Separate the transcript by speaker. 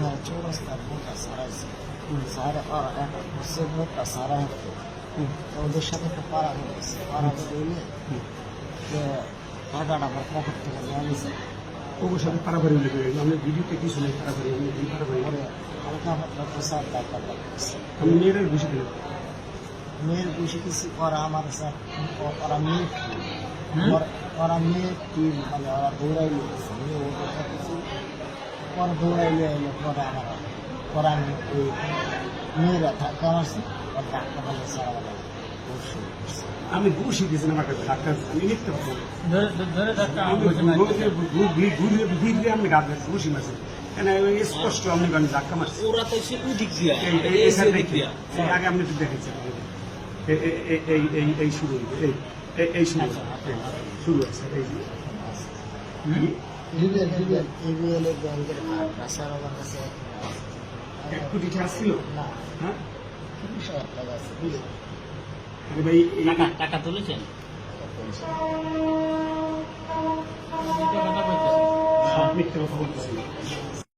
Speaker 1: है चौरस्ता बहुत आसारा है सारे और उससे बहुत आसारा है ಒಂದು
Speaker 2: ಶತಕ ಪಾರಾಗಿದೆ ಪಾರಾಗದಲ್ಲಿ ಆಗಾಡ ಬರ್ತಾ ಹೋಗ್ತಿರೋದು ಅಲ್ಲಿ ಸರ್ ಹೋಗೋ ಶತಕ ಪಾರ ಬರೀಲಿಕ್ಕೆ
Speaker 1: ನಮಗೆ ವಿಡಿಯೋ ತೆಗಿ ಸುಮ್ಮನೆ ಪಾರ ಬರೀಲಿ
Speaker 2: ಪಾರ ಬರೀಲಿ ಅಲ್ಕಾಪತ್ರ ಪ್ರಸಾದ್
Speaker 1: ತಾಕಲ್ಲ ನಮ್ಮ ನೀರಲ್ಲಿ ಬೀಸಿದ್ರು ನೀರು ಬೀಸಿಸಿ ಅವರ ಆಮದ ಸರ್ ಅವರ ಮೀಟ್ ಅವರ ಮೀಟ್ ಟೀಮ್ ಅಲ್ಲಿ ಅವರ ದೂರ ಇಲ್ಲ ಸರ್ ನೀವು পরে দৌড়াইলে এলো পরে আমার পরে আমি ওই মেয়েরা ধাক্কা মারছে ওর ধাক্কা মারলে সারা
Speaker 2: আমি বসে দিয়েছিলাম আমার ডাক্তার
Speaker 3: ধরে ডাক্তার
Speaker 2: আমি ডাক্তার বসে মারছি। স্পষ্ট আমি আমি ধাক্কা মারছি।
Speaker 4: ওরা তো সে
Speaker 2: এই আগে আপনি একটু দেখেছেন এই- শুরু এই শুরু এই। শুরু আছে এই যে।
Speaker 1: এবিএলের ব্যাংকের কার্ড সারা আমার কাছে
Speaker 2: এক কোটি টাকা ছিল?
Speaker 1: না।
Speaker 2: হ্যাঁ?
Speaker 1: হাজার টাকা আছে? বুঝলি
Speaker 2: আরে ভাই
Speaker 4: টাকা টাকা তুলেছেন?
Speaker 2: সব মিথ্যে কথা বলতেছি।